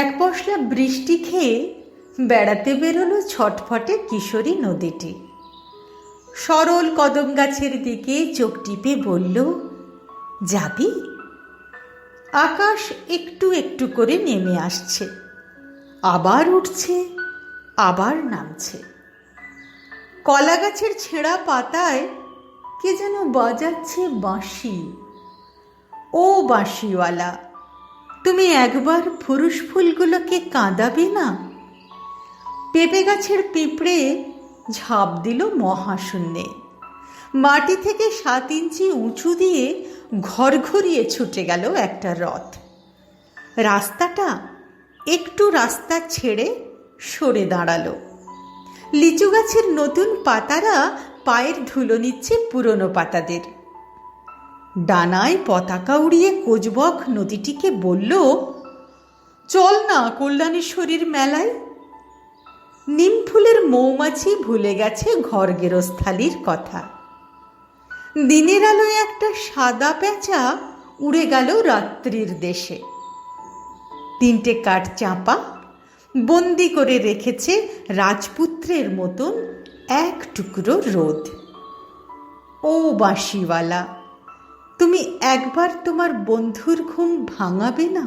এক পশলা বৃষ্টি খেয়ে বেড়াতে বেরোলো ছটফটে কিশোরী নদীটি। সরল কদম গাছের দিকে চোখ টিপে বলল, যাবি? আকাশ একটু একটু করে নেমে আসছে। আবার উঠছে, আবার নামছে। কলা গাছের ছেঁড়া পাতায় কে যেন বাজাচ্ছে বাঁশি। ও বাঁশিওয়ালা তুমি একবার ফুরুষ ফুলগুলোকে কাঁদাবে না? পেঁপে গাছের পিঁপড়ে ঝাঁপ দিল মহাশূন্যে। মাটি থেকে সাত ইঞ্চি উঁচু দিয়ে ঘর ঘুরিয়ে ছুটে গেল একটা রথ। রাস্তাটা একটু রাস্তা ছেড়ে সরে দাঁড়াল। লিচু গাছের নতুন পাতারা পায়ের ধুলো নিচ্ছে পুরনো পাতাদের। ডানায় পতাকা উড়িয়ে কোচবক নদীটিকে বলল, চল না কল্যাণেশ্বরীর মেলায়। নিম ফুলের মৌমাছি ভুলে গেছে ঘর গেরস্থালির কথা। দিনের আলোয় একটা সাদা পেঁচা উড়ে গেল রাত্রির দেশে। তিনটে কাঠ চাঁপা বন্দি করে রেখেছে রাজপুত্রের মতন এক টুকরো রোদ। ও বাঁশিওয়ালা তুমি একবার তোমার বন্ধুর ঘুম ভাঙাবে না?